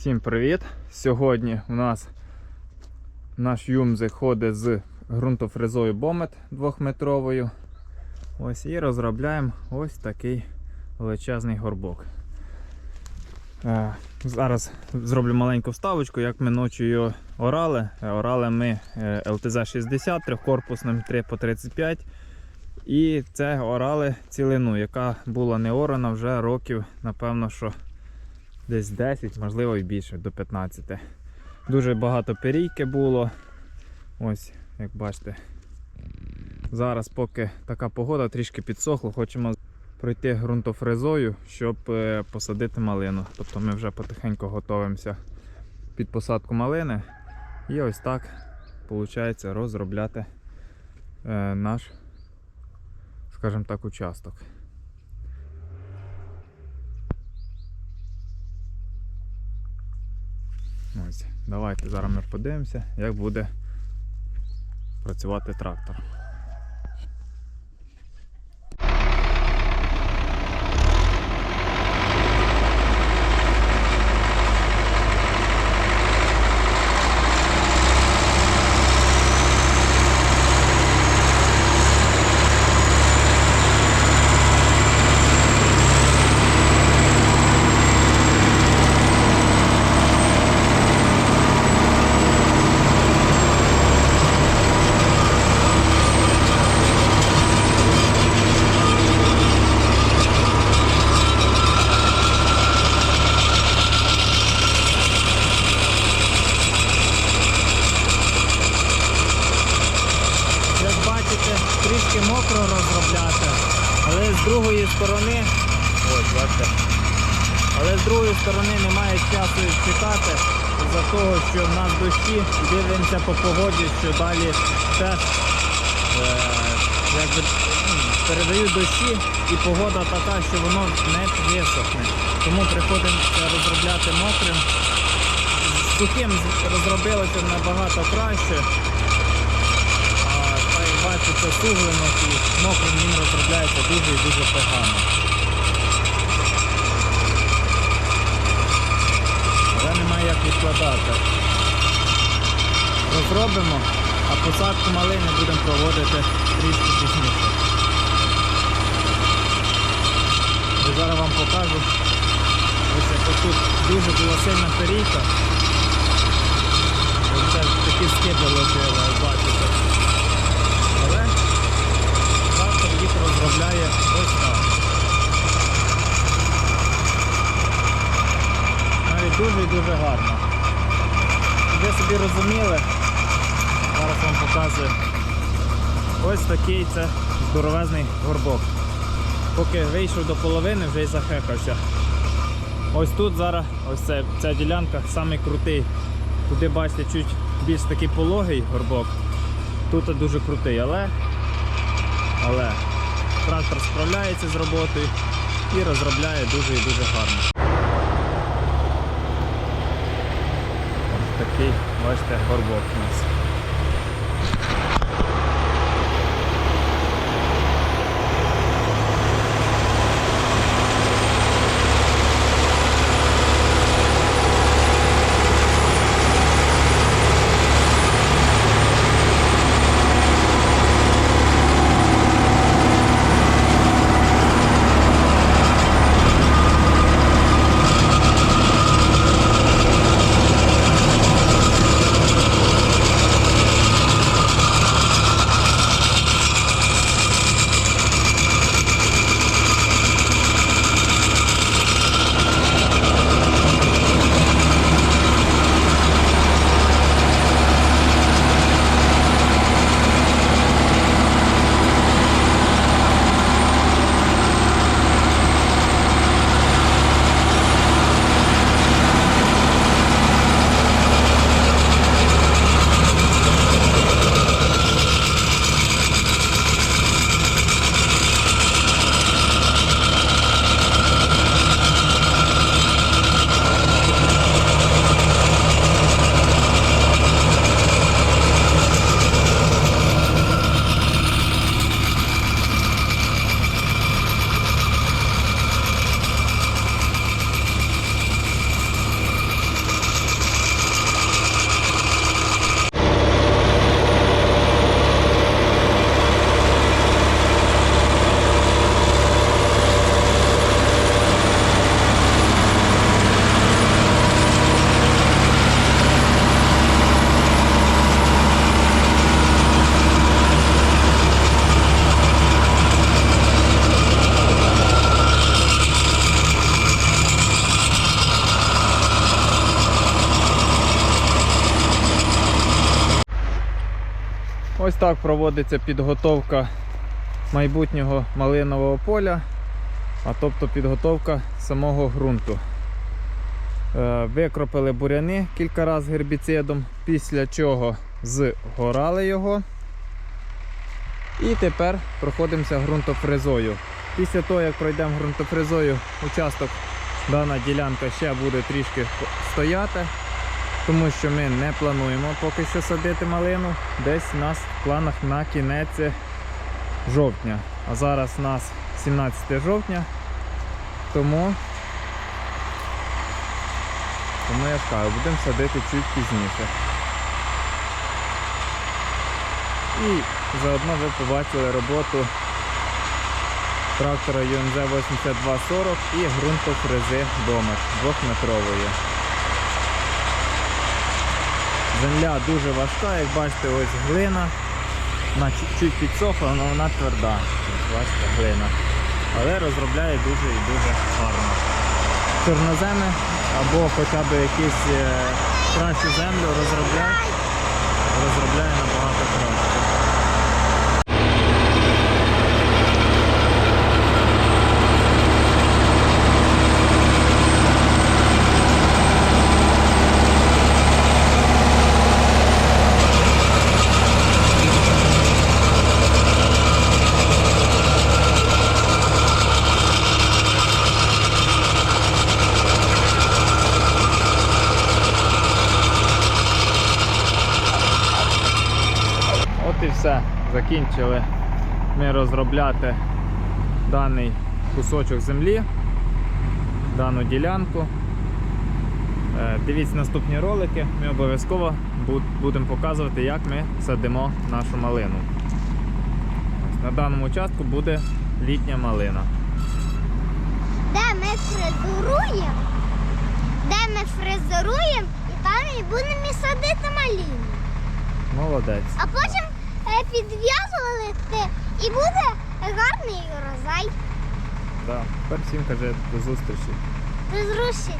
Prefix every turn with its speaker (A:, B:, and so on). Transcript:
A: Всім привіт! Сьогодні у нас наш юмзи ходить з ґрунтофрезою Бомет 2-метровою. Ось і розробляємо ось такий величезний горбок. Е, Зараз зроблю маленьку вставочку, як ми ночі його орали. Е, Орали ми е, ЛТЗ-60 трьохкорпусним 3 по 35. І це орали цілину, яка була не орана вже років, напевно, що десь 10, можливо і більше, до 15. Дуже багато перійки було. Ось, як бачите. Зараз, поки така погода трішки підсохла, хочемо пройти ґрунтофрезою, щоб е, посадити малину. Тобто ми вже потихеньку готуємося під посадку малини. І ось так виходить розробляти е, наш, скажімо так, участок. Давайте зараз ми подивимося, як буде працювати трактор. Як бачите, трішки мокро розробляти, але з другої сторони, ось бачите, але з другої сторони немає часу чекати за того, що в нас дощі, дивимося по погоді, що далі теж е, якби, передають дощі і погода така, що воно не висохне. Тому приходиться розробляти мокрим. Сухим розробилося набагато краще. А так як бачите, суглено і мокрим він розробляється дуже і дуже погано. Але немає як відкладати. Розробимо, а посадку малини будемо проводити трішки пізніше. Зараз вам покажу. Ось як тут дуже була сильна перійка. Це такі скиди летіли, бачите. Але трактор їх розробляє ось так. Навіть дуже гарно. Ви собі розуміли, зараз вам показую. Ось такий це здоровезний горбок. Поки вийшов до половини, вже й захекався. Ось тут зараз ось це, ця ділянка самий крутий. Туди бачите чуть більш такий пологий горбок. Тут дуже крутий, але, але трактор справляється з роботою і розробляє дуже і дуже гарно. Ось такий, бачите, горбок у нас. Ось так проводиться підготовка майбутнього малинового поля, а тобто підготовка самого ґрунту. Е, Викропили буряни кілька разів гербіцидом, після чого згорали його. І тепер проходимося ґрунтофрезою. Після того, як пройдемо ґрунтофрезою, участок, дана ділянка ще буде трішки стояти, тому що ми не плануємо поки що садити малину. Десь у нас в планах на кінець жовтня. А зараз у нас 17 жовтня, тому, тому я кажу, будемо садити чуть пізніше. І заодно ви побачили роботу трактора UMZ 8240 і ґрунтофрези Домер 2-метрової. Земля дуже важка, як бачите, ось глина. Вона чуть-чуть підсохла, але вона тверда. Бачите, глина. Але розробляє дуже і дуже гарно. Чорноземи або хоча б якісь е, кращу землю розробляє, розробляє набагато краще. От і все. Закінчили ми розробляти даний кусочок землі, дану ділянку. Е, Дивіться наступні ролики, ми обов'язково будемо показувати, як ми садимо нашу малину. На даному участку буде літня малина.
B: де ми фрезеруємо, де ми фрезеруємо, і там і будемо садити маліну.
A: Молодець.
B: А потім е, підв'язувати і буде гарний урожай.
A: Да. Тепер всім каже до зустрічі.
B: До руші.